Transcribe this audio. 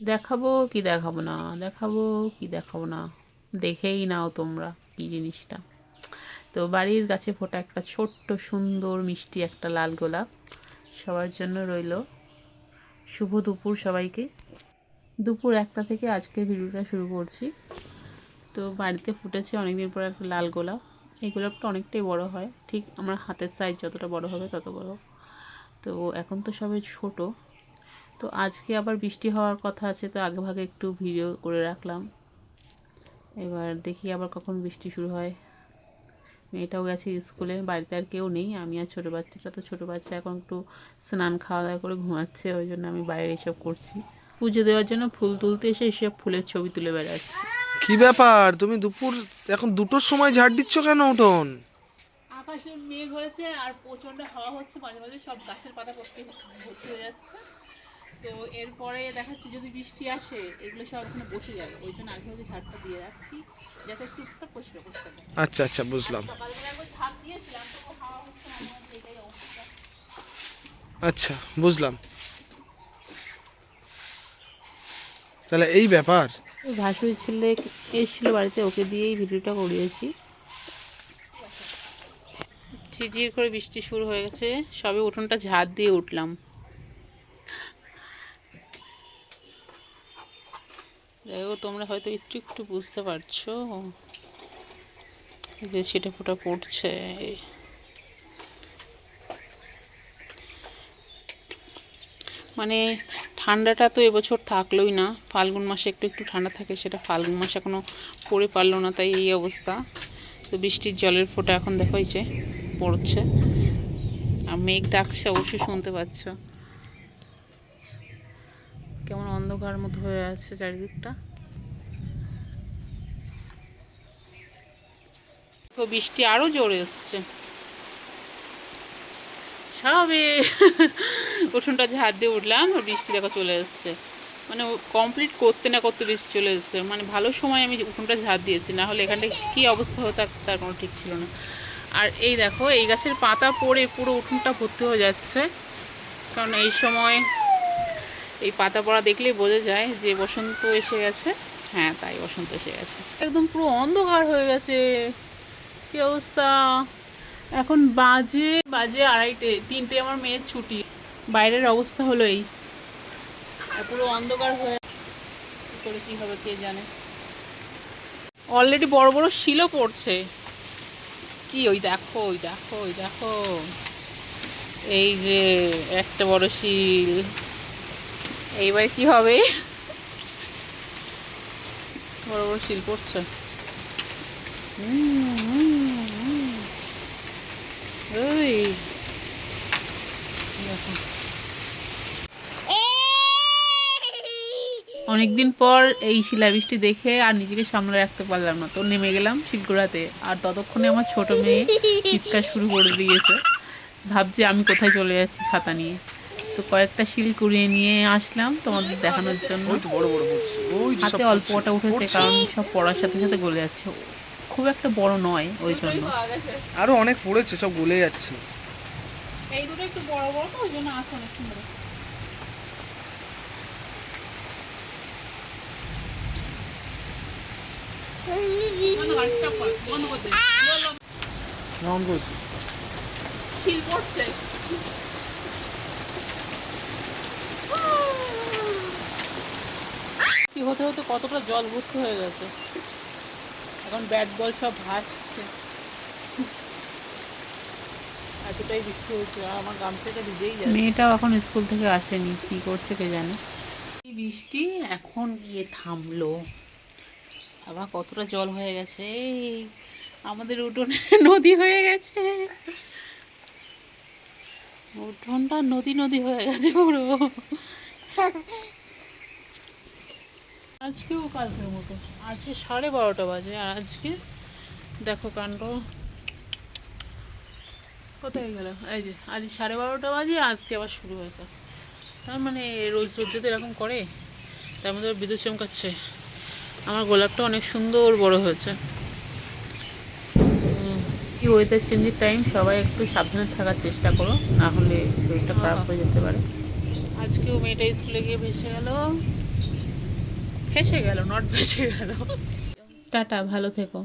দেখাবো কি দেখাবো না, দেখাবো কি দেখাবো না, দেখেই নাও তোমরা কি জিনিসটা। তো বাড়ির গাছে ফোটা একটা ছোট্ট সুন্দর মিষ্টি একটা লাল গোলাপ, সবার জন্য রইল। শুভ দুপুর সবাইকে। দুপুর একটা থেকে আজকে ভিডিওটা শুরু করছি। তো বাড়িতে ফুটেছে অনেকদিন পর একটা লাল গোলাপ। এই গোলাপটা অনেকটাই বড় হয়। ঠিক আমার হাতের সাইজ যতটা বড় হবে তত বড়। তো এখন তো সবে ছোট। তো আজকে আবার বৃষ্টি হওয়ার কথা আছে তো আগে ভাগে একটু ভিডিও করে রাখলাম। এবার দেখি আবার কখন বৃষ্টি শুরু হয়। মেয়েটাও গেছে স্কুলে বাড়িতে আর কেউ নেই আমি আর ছোটো বাচ্চাটা তো ছোটো বাচ্চা এখন একটু স্নান খাওয়া দাওয়া করে ঘুমাচ্ছে ওই জন্য আমি বাইরে এসব করছি। পুজো দেওয়ার জন্য ফুল তুলতে এসে এসব ফুলের ছবি তুলে বেড়াচ্ছি। কি ব্যাপার? তুমি দুপুর এখন দুটোর সময় ঝাড় দিচ্ছ কেন উঠোন? আকাশে মেঘ হয়েছে আর প্রচণ্ড হাওয়া হচ্ছে মাঝে মাঝে সব গাছের পাতা ভর্তি হয়ে যাচ্ছে। তো এরপরে দেখাচ্ছি যদি বৃষ্টি আসে এগুলো সব ওখানে বসে যাবে। ওই জন্য আগে ভাগে ঝাড়টা দিয়ে রাখছি যাতে টুকটাক পরিষ্কার করতে পারে। আচ্ছা আচ্ছা বুঝলাম। সকালবেলা একবার ঝাঁপ দিয়েছিলাম তো হাওয়া হচ্ছে না আমার এটাই অবস্থা। আচ্ছা বুঝলাম। তাহলে এই ব্যাপার? ভাসুর ছেলে এসেছিল বাড়িতে ওকে দিয়েই ভিডিওটা করিয়েছি। ঝিরঝির করে বৃষ্টি শুরু হয়ে গেছে সবে উঠোনটা ঝাড় দিয়ে উঠলাম। দেখো তোমরা হয়তো একটু একটু বুঝতে পারছ যে ছিটে ফোটা পড়ছে। মানে ঠান্ডাটা তো এবছর থাকলোই না, ফাল্গুন মাসে একটু একটু ঠান্ডা থাকে সেটা ফাল্গুন মাসে এখনও পড়ে পারল না, তাই এই অবস্থা। তো বৃষ্টির জলের ফোঁটা এখন দেখো যে পড়ছে। আর মেঘ ডাকছে, অবশ্যই শুনতে পাচ্ছ। কেমন অন্ধকার মতো হয়ে আছে চারিদিকটা। তো বৃষ্টি আরও জোরে এসছে। সবে উঠোনটা ঝাড় দিয়ে উঠলাম বৃষ্টি দেখো চলে এসছে। মানে কমপ্লিট করতে না করতে বৃষ্টি চলে এসছে। মানে ভালো সময় আমি উঠোনটা ঝাড় দিয়েছি, না হলে এখানটা কী অবস্থা হতো তার কোনো ঠিক ছিল না। আর এই দেখো, এই গাছের পাতা পড়ে পুরো উঠোনটা ভর্তি হয়ে যাচ্ছে। কারণ এই সময় এই পাতা পড়া দেখলেই বোঝা যায় যে বসন্ত এসে গেছে। হ্যাঁ তাই বসন্ত এসে গেছে। একদম পুরো অন্ধকার হয়ে গেছে। কি অবস্থা? এখন বাজে বাজে আড়াইটে, তিনটে আমার মেয়ের ছুটি। বাইরের অবস্থা হলো এই। পুরো অন্ধকার হয়ে করে কি হবে কে জানে। অলরেডি বড় বড় শিলও পড়ছে। কি, ওই দেখো ওই দেখো ওই দেখো। এই যে, একটা বড় শিল। এইবার কি হবে? বড় বড় শিল পড়ছে। অনেকদিন পর এই শিলাবৃষ্টি দেখে আর নিজেকে সামনে রাখতে পারলাম না। তো নেমে গেলাম শিলগোড়াতে। আর ততক্ষণে আমার ছোট মেয়ে চিৎকার শুরু করে দিয়েছে। ভাবছি আমি কোথায় চলে যাচ্ছি ছাতা নিয়ে। তো কয়েকটা শিল কুড়িয়ে নিয়ে আসলাম তোমাদের দেখানোর জন্য। বড় বড় পড়ছে ওই তো সব হাতে অল্প পড়ছে। কটা উঠেছে কারণ সব পড়ার সাথে সাথে গলে যাচ্ছে। খুব একটা বড় নয় ওই জন্য। আরও অনেক পড়েছে সব গলে যাচ্ছে। এই দুটো একটু বড় বড় তো ওই জন্য আছে অনেক সুন্দর। বন্ধ কর, stop কর, বন্ধ করতে। বললাম, কেমন করছে শিল পড়ছে। কি হতে হতে কতটা জল ভর্তি হয়ে গেছে। এখন ব্যাট বল সব ভাসছে। এতটাই বৃষ্টি হয়েছে আর আমার গামছাটা ভিজেই যাচ্ছে। মেয়েটাও এখন স্কুল থেকে আসেনি কি করছে কে জানে? বৃষ্টি এখন গিয়ে থামলো। আবার কতটা জল হয়ে গেছে এই আমাদের উঠোনে নদী হয়ে গেছে। উঠোনটা নদী নদী হয়ে গেছে পুরো। আজকেও কালকের মতো। আজকে সাড়ে বারোটা বাজে আর আজকে দেখো কাণ্ড। কোথায় গেল? এই যে আজ সাড়ে বারোটা বাজে আজকে আবার শুরু হয়েছে। তার মানে রোজ রোজ যদি এরকম করে তার মধ্যে বিদ্যুৎ চমকাচ্ছে। আমার গোলাপটা অনেক সুন্দর বড় হয়েছে। কি ওয়েদার চেঞ্জের টাইম সবাই একটু সাবধানে থাকার চেষ্টা করো না হলে শরীরটা খারাপ হয়ে যেতে পারে। আজকেও মেয়েটা স্কুলে গিয়ে ভেসে গেল। ফেসে গেল নট ফেসে গেল। টাটা ভালো থেকো।